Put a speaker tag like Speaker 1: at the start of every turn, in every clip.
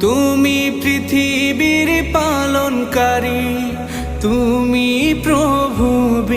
Speaker 1: তুমি পৃথিবীর পালনকারী তুমি প্রভু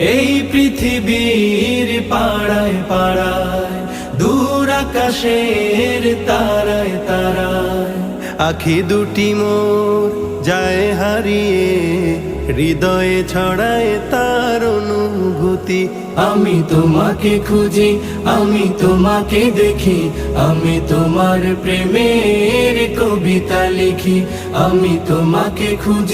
Speaker 2: এই পৃথিবীর পাড়ায় পাড়ায়, দূর আকাশের তারায় তারায়,
Speaker 1: আখি দুটি মোর যায় হারিয়ে, হৃদয়ে ছড়ায় তার অনুভূতি।
Speaker 2: আমি তোমাকে খুঁজি, আমি তোমাকে দেখি, আমি তোমার প্রেমের কবিতা লিখি, আমি তোমাকে খুঁজি।